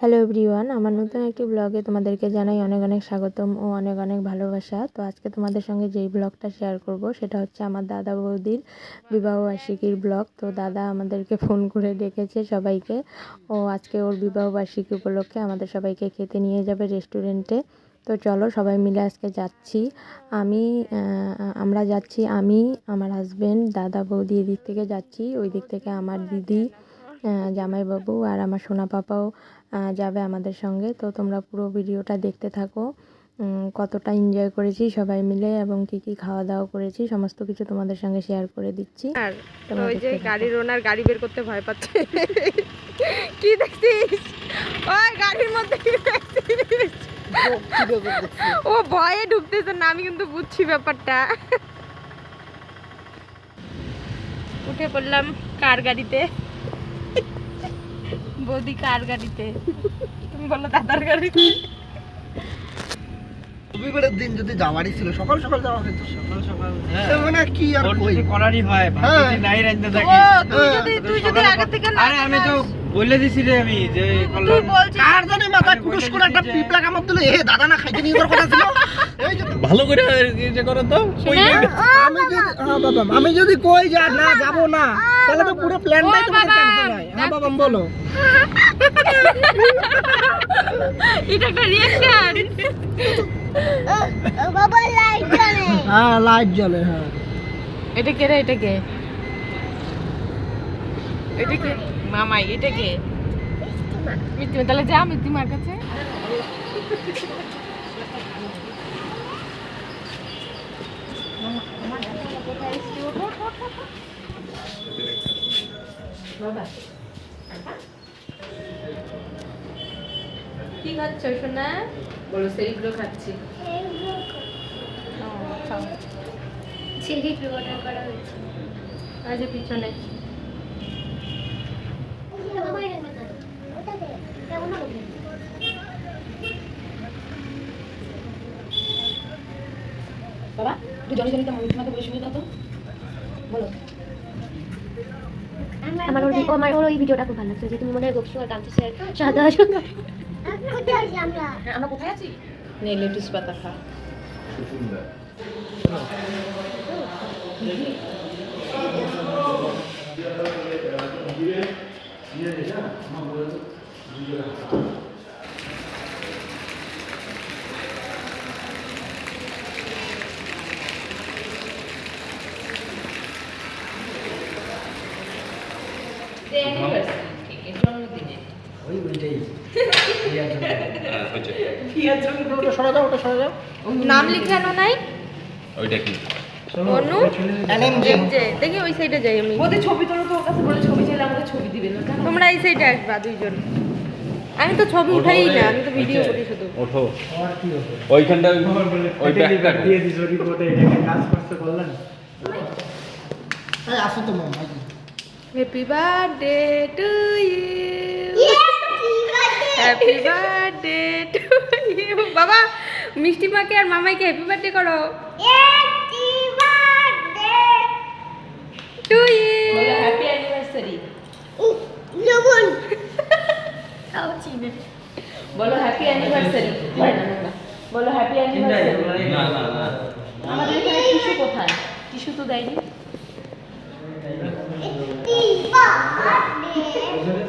Hello everyone আমার নতুন একটি ব্লগে তোমাদেরকে জানাই অনেক অনেক স্বাগতম ও অনেক অনেক ভালোবাসা। তো আজকে তোমাদের সঙ্গে যেই ব্লগটা শেয়ার করব, সেটা হচ্ছে আমার দাদা বৌদির বিবাহবার্ষিকীর ব্লগ তো দাদা আমাদেরকে ফোন করে ডেকেছে সবাইকে। ও আজকে ওর বিবাহবার্ষিকী উপলক্ষে আমাদের সবাইকে খেতে নিয়ে যাবে রেস্টুরেন্টে তো চলো সবাই মিলে আজকে যাচ্ছি। আমি আমরা যাচ্ছি, আমি, আমার হাজবেন্ড দাদা বৌদি এদিক থেকে যাচ্ছি। ওই দিক থেকে আমার দিদি জামাইবাবু আর আমার সোনা পাপাও যাবে আমাদের সঙ্গে। তো তোমরা পুরো ভিডিওটা দেখতে থাকো। কতটা এনজয় করেছি সবাই মিলে এবং কি কি খাওয়া দাওয়া করেছি সমস্ত কিছু তোমাদের সঙ্গে শেয়ার করে দিচ্ছি। আর ওই যে গাড়ির ওনার গাড়ি বের করতে ভয় পাচ্ছে। কি দেখছিস? ওই গাড়ির মধ্যে কি দেখছিস? ও ভয়ে ঢুকতেছে না আমি কিন্তু বুঝছি ব্যাপারটা। উঠে পড়লাম কার গাড়িতে? বৌদি কার গাড়িতে? তুমি বলো দাদার গাড়িতে। রবিবারের দিন যদি যাওয়ারই ছিল সকাল সকাল যাওয়া হতো সকাল সকাল। হ্যাঁ। তো মানে কি আর কই? করারই হয় ভাত হ্যাঁ। নাই রাখতে থাকি। তুই হ্যাঁ, যদি তুই যদি সকালে আগে থেকে না আরে আমি তো বলে দিছি রে আমি যে তুই বলছিস কার জানি কুটুস করে একটা পিঁপড়া কামড় দিলে? এ দাদা না খাইতে নিয়ে কথা ছিল। ভালো করে যে করো তো আমি যদি হ্যাঁ বাবা আমি যদি কই যা না যাব না তাহলে তো পুরো প্ল্যানটাই তোমার ক্যান্সেল হয়। হ্যাঁ বাবা বলো। এটা একটা রিঅ্যাকশন হ্যাঁ লাইট জ্বলে হ্যাঁ। এটা কে রে এটা কে? এটা কে? মামাই এটা কে? মিত্তিমা তাহলে যা মিত্তিমার কাছে। কি খাচ্ছ সোনা? বলো সেইগুলো খাচ্ছি। ও, খাও। আজ পিছনে। একটু বলে শুনে দাও তো? বলো। আমার ওর ও আমার ওর ওই ভিডিওটা খুব ভালো লাগছে যে তুমি মনে হয় গোপসু আর কান্তি স্যার সাদা সুন্দর হ্যাঁ আমরা কোথায় আছি? নে লেটুস পাতা খা। ওই ওটা সরে যাও ওটা সরে যাও নাম লিখানো নাই ওইটা কি অনু দেখি ওই সাইডে যাই আমি। ওদের ছবি তোলো তো কাছে বলে ছবি চাইলে আমাকে ছবি দিবে না তোমরা এই সাইডে আসবা দুইজন। আমি তো ছবি উঠাই না আমি তো ভিডিও করি শুধু। ওঠো। ওইখানটা ওই ব্যাগটা এই আসো তো মামা। Happy birthday to you happy birthday to you বাবা মিষ্টি মাকে আর মামাইকে হ্যাপি বার্থডে করো। হ্যাপি বার্থডে টু ইউ বলো হ্যাপি অ্যানিভার্সারি বলো হ্যাপি অ্যানিভার্সারি বলো হ্যাপি অ্যানিভার্সারি না না না। আমাদের এখানে টিস্যু কোথায়? টিস্যু তো দেয়নি।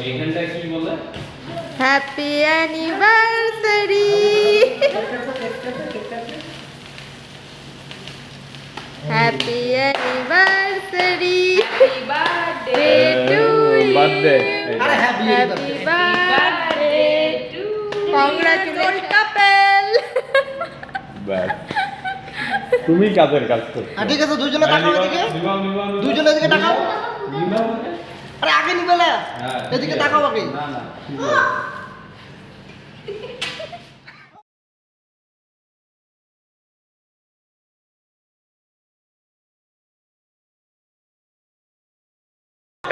এইখানটা কি বলে? Happy anniversary happy anniversary birthday to birthday আরে happy happy birthday to congratulation couple ব্যাস তুমি কাজের কাজ করছ? হ্যাঁ ঠিক আছে দুজনে টাকা এদিকে। দুইজনে এদিকে টাকা আরে আগে নিবে না। হ্যাঁ, এদিকে টাকা। আগে। না না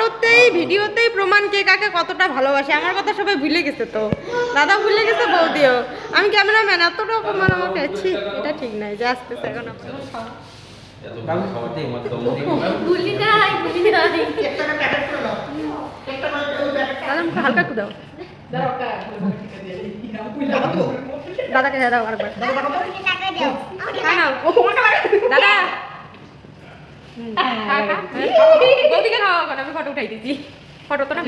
ফটোতেই ভিডিওতেই প্রমাণ কে কাকে কতটা ভালোবাসে আমার কথা সবাই ভুলে গেছে তো দাদা ভুলে গেছে বৌদিও আমি ক্যামেরাম্যান এতটা অপমান আমাকে ছি এটা ঠিক নাই যে আসতেছে এখন হালকা একটু দাদাকে দাদা। বৌদিকে খাওয়া আমি ফটো উঠাই ফটো তো না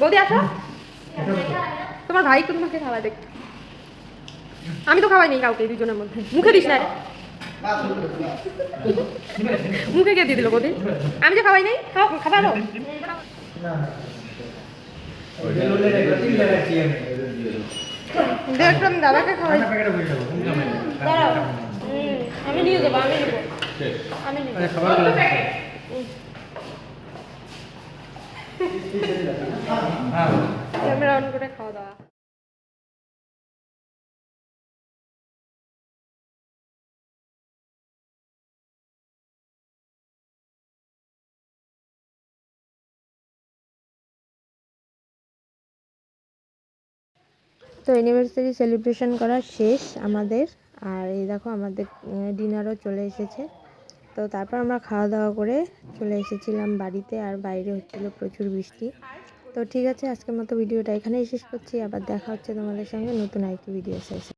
বৌদি তোমার ভাই তো তোমাকে খাওয়া দেখ আমি তো খাওয়াই নি কাউকে দুজনের মধ্যে মুখে দিস না মুখে কে দিয়ে দিল বৌদি আমি যে খাওয়াই নাই খাও খাবার দেখো দাদাকে খাওয়াই দাঁড়াও আমি নিয়ে যাব আমি নেব। তো অ্যানিভার্সারি সেলিব্রেশন করা শেষ আমাদের। আর এই দেখো আমাদের ডিনারও চলে এসেছে। তো তারপর আমরা খাওয়া দাওয়া করে চলে এসেছিলাম বাড়িতে আর বাইরে হচ্ছিল প্রচুর বৃষ্টি। তো ঠিক আছে, আজকের মতো ভিডিওটা এখানেই শেষ করছি। আবার দেখা হচ্ছে তোমাদের সঙ্গে নতুন আরেকটি ভিডিও শেষে